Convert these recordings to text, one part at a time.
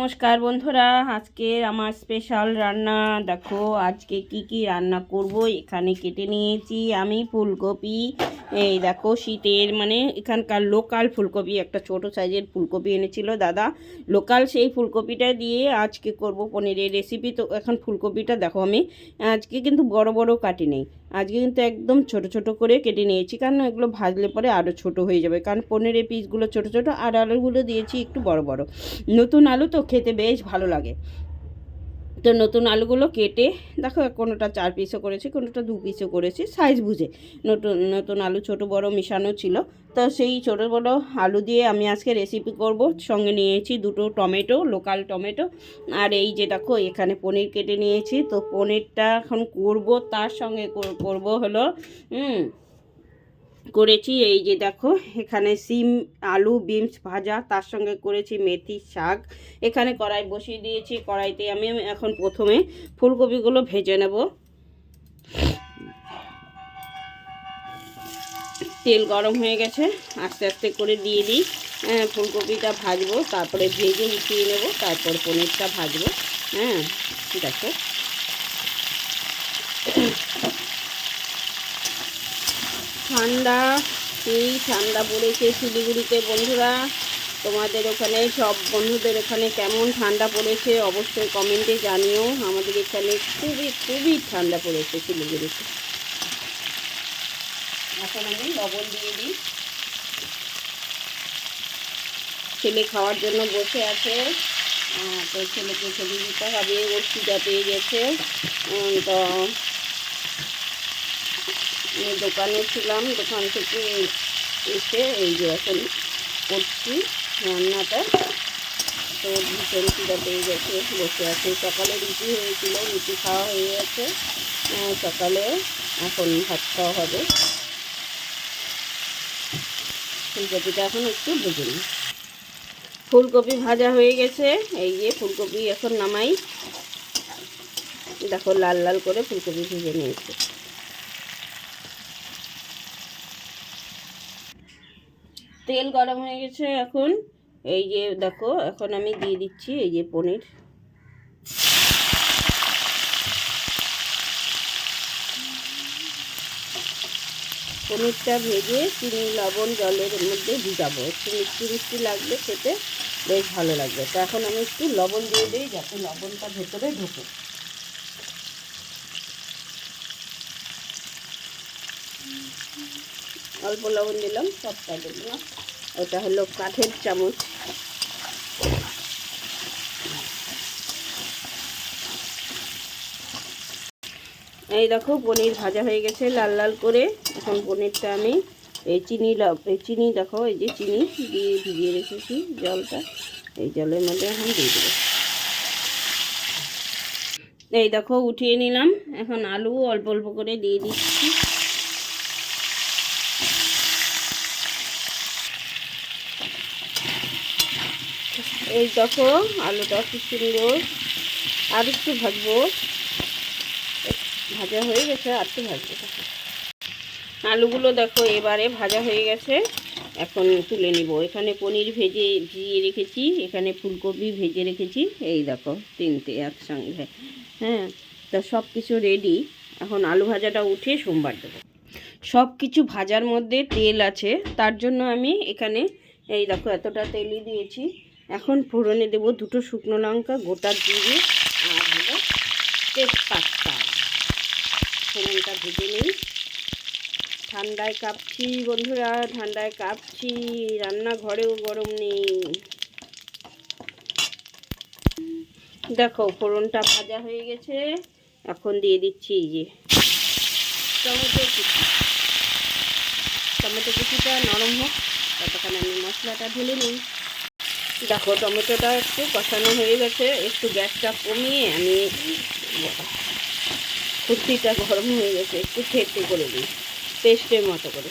নমস্কার বন্ধুরা, আজকে আমার স্পেশাল রান্না। দেখো, আজকে কি কি রান্না করব, এখানে কেটে নিয়েছি আমি ফুলকপি এই দেখো শীতের মানে এখানকার লোকাল ফুলকপি, একটা ছোট সাইজের ফুলকপি এনেছিল দাদা। লোকাল সেই ফুলকপিটা দিয়ে আজকে করব পনিরের রেসিপি তো এখন ফুলকপিটা দেখো আমি, আজকে কিন্তু বড় বড় কাটি নেই। আজকে কিন্তু একদম ছোট ছোট করে কেটে নিয়েছি, কারণ এগুলো ভাজলে পরে আরও ছোট হয়ে যাবে। কারণ পনিরের পিসগুলো ছোট ছোট, আর আলুগুলো দিয়েছি একটু বড় বড়। নতুন আলু তো খেতে বেশ ভালো লাগে। তো নতুন আলুগুলো কেটে, দেখো কোনোটা চার পিসও করেছি, কোনোটা দু পিসও করেছি সাইজ বুঝে। নতুন নতুন আলু ছোট, বড় মিশানো ছিল। তো সেই ছোট, বড় আলু দিয়ে আমি আজকে রেসিপি করব। সঙ্গে নিয়েছি দুটো টমেটো লোকাল টমেটো। আর এই যে দেখো, এখানে পনির কেটে নিয়েছি। তো পনিরটা এখন করব, তার সঙ্গে কর- করব হলো, হুম করেছি, এই যে দেখো, এখানে সিম, আলু, বিনস ভাজা, তার সঙ্গে করেছি মেথি শাক। এখানে কড়াই বসিয়ে দিয়েছি, কড়াইতে আমি এখন প্রথমে ফুলকপিগুলো ভেজে নেব। তেল গরম হয়ে গেছে, আস্তে আস্তে করে দিয়ে দিই। হ্যাঁ ফুলকপিটা ভাজবো, তারপরে ভেজে উঠিয়ে নেব, তারপর পনিরটা ভাজবো। হ্যাঁ দেখো। ঠান্ডা, এই ঠান্ডা পড়েছে শিলিগুড়িতে বন্ধুরা। তোমাদের ওখানে, সব বন্ধুদের ওখানে কেমন ঠান্ডা পড়েছে অবশ্যই কমেন্টে জানিও। আমাদের এখানে খুবই খুবই ঠান্ডা পড়েছে শিলিগুড়িতে। এখন আমি লবণ দিয়ে দিই। ছেলে খাওয়ার জন্য বসে আছে। তো ছেলেকে খেতে দিতে হবে ওর পেয়ে গেছে। তো আমি দোকানে ছিলাম, দোকান থেকে এসে এই যে এখন করছি রান্নাটা। তো ভীষণ খিদা পেয়ে গেছে, বসে আছে। সকালে রুটি হয়েছিল, রুটি খাওয়া হয়ে গেছে। সকালে এখন ভাত খাওয়া হবে। ফুলকপিটা এখন একটু ভেজে ফুলকপি ভাজা হয়ে গেছে। এই যে ফুলকপি এখন নামাই। দেখো, লাল লাল করে ফুলকপি ভেজে নিয়েছে। তেল গরম হয়ে গেছে এখন। এই যে দেখো, এখন আমি দিয়ে দিচ্ছি এই যে পনির। পনিরটা ভেজে চিনি, লবণ, জলের মধ্যে ভিজাবো একটু মিষ্টি মিষ্টি লাগবে খেতে, বেশ ভালো লাগবে। তো এখন আমি একটু লবণ দিয়ে দিই যাতে লবণটা ভেতরে ঢোকে। অল্প লবণ দিলাম, সবটা না ওটা হলো কাঠের চামচ। এই দেখো, পনির ভাজা হয়ে গেছে লাল লাল করে। এখন পনিরটা আমি এই চিনি এই চিনি দেখো, এই যে চিনি দিয়ে ভিজিয়ে রেখেছি জলটা। এই জলের মধ্যে এখন দিয়ে দেবো। এই দেখো, উঠিয়ে নিলাম। এখন আলু অল্প অল্প করে দিয়ে দিচ্ছি। এই দেখো, আলুটা খুব সুন্দর। আর একটু ভাজবো। ভাজা হয়ে গেছে, আর একটু ভাজবো। আলুগুলো দেখো, এবারে ভাজা হয়ে গেছে। এখন তুলে নিব। এখানে পনির ভেজে ভিজিয়ে রেখেছি, এখানে ফুলকপি ভেজে রেখেছি। এই দেখো, তিনটে একসঙ্গে। হ্যাঁ তা সব কিছু রেডি এখন আলু ভাজাটা উঠে সোমবার দেবো। সব কিছু ভাজার মধ্যে তেল আছে। তার জন্য আমি এখানে, এই দেখো, এতটা তেলই দিয়েছি। এখন ফোড়নে দেবো দুটো শুকনো লঙ্কা, গোটা জিরে আর হলো তেজপাতা। ফোড়নটা ভেজে নিই। ঠান্ডায় কাঁপছি বন্ধুরা, ঠান্ডায় কাঁপছি, রান্নাঘরেও গরম নেই। দেখো, ফোড়নটা ভাজা হয়ে গেছে। এখন দিয়ে দিচ্ছি এই যে টমেটো কুচি। টমেটো কুচিটা নরম হোক, ততক্ষণ আমি মশলাটা ঢেলে নিই। দেখো, টমেটোটা একটু কষানো হয়ে গেছে, একটু গ্যাসটা কমিয়ে আমি কুর্তিটা গরম হয়ে গেছে, একটু থেতে করে দিই, পেস্টের মতো করে।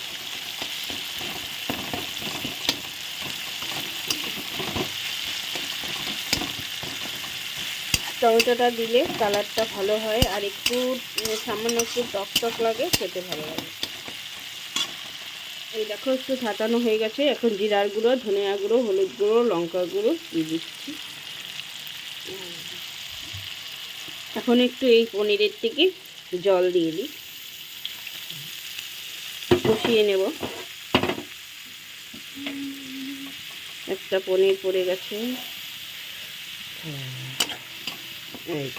টমেটোটা দিলে কালারটা ভালো হয়, আর একটু সামান্য একটু টক টক লাগে, খেতে ভালো লাগে। এই দেখো, একটু ছাতানো হয়ে গেছে। এখন জিরার গুঁড়ো, ধনিয়া গুঁড়ো, হলুদ গুঁড়ো লঙ্কা গুঁড়ো দিয়ে দিচ্ছি। এখন একটু এই পনিরের থেকে জল দিয়ে দিই। কষিয়ে নেব। একটা পনির পড়ে গেছে। এই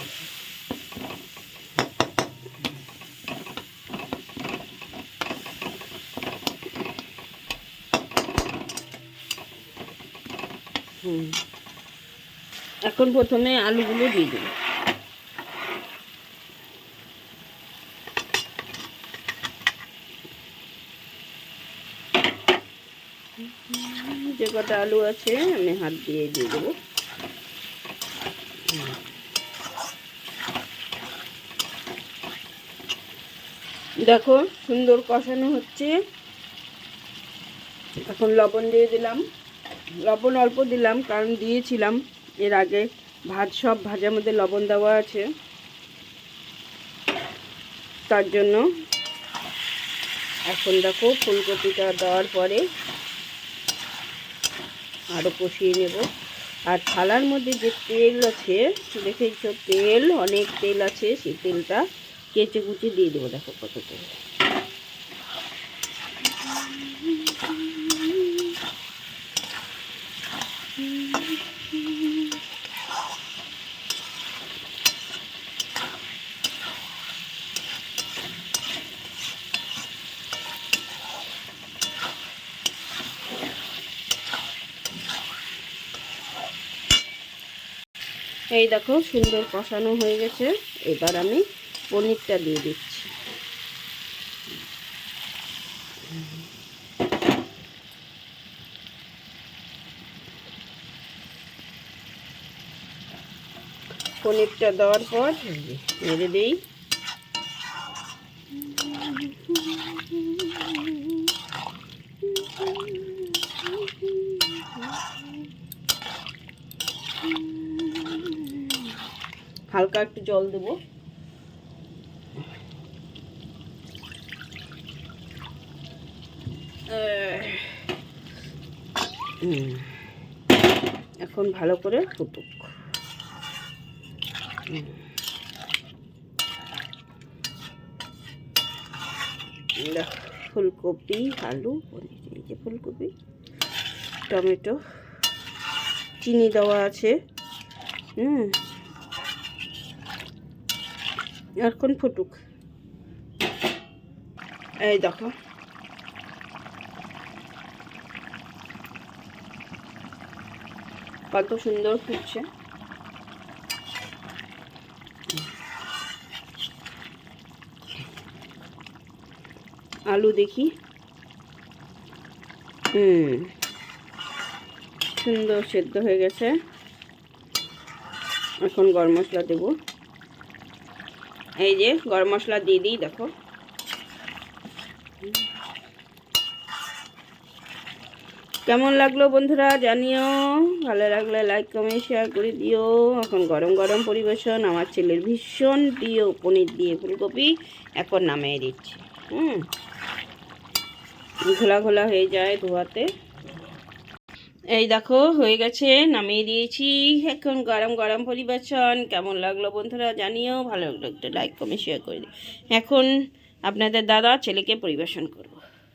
এখন প্রথমে আলুগুলো দিয়ে দেবো। যে কটা আলু আছে, আমি হাত দিয়ে দিয়ে দেবো। দেখো, সুন্দর কষানো হচ্ছে। এখন লবণ দিয়ে দিলাম। লবণ অল্প দিলাম, কারণ দিয়েছিলাম। এর আগে ভাত সব ভাজার মধ্যে লবণ দেওয়া আছে। তার জন্য এখন দেখো ফুলকপিটা দেওয়ার পরে আরও কষিয়ে নেব। আর থালার মধ্যে যে তেল আছে দেখেছ তেল, অনেক তেল আছে, সেই তেলটা কেচে কুচে দিয়ে দেবো। দেখো কত তেল। এই দেখো, সুন্দর কষানো হয়ে গেছে। এবার আমি পনিরটা দিয়ে দিচ্ছি। পনিরটা দেওয়ার পর এই যে নেড়ে দিই। হালকা একটু জল দেবো। এখন ভালো করে ফুটুক। ফুলকপি, আলু, পনির, এই যে ফুলকপি, টমেটো, চিনি দেওয়া আছে। হুম। এখন ফুটুক। এই দেখো। কত সুন্দর ফুটছে। আলু দেখি। হুম। সুন্দর সেদ্ধ হয়ে গেছে। এখন গরম মশলা দেবো। এই যে গরম মশলা দিয়ে দিই, দেখো। কেমন লাগল বন্ধুরা জানিও? ভালো লাগলে লাইক কমেন্ট শেয়ার করে দিও। এখন গরম গরম পরিবেশন, আমার ছেলের ভীষণ প্রিয় পনির দিয়ে ফুলকপি, এখন নামিয়ে দিচ্ছি। হুম। ঘোলা ঘোলা হয়ে যায় ধোয়াতে। এই দেখো, হয়ে গেছে, নামিয়ে দিয়েছি। এখন গরম গরম পরিবেশন। কেমন লাগল বন্ধুরা জানিও। ভালো লাগল একটা লাইক কমে শেয়ার করে এখন আপনাদের দাদা ছেলেকে পরিবেশন করব।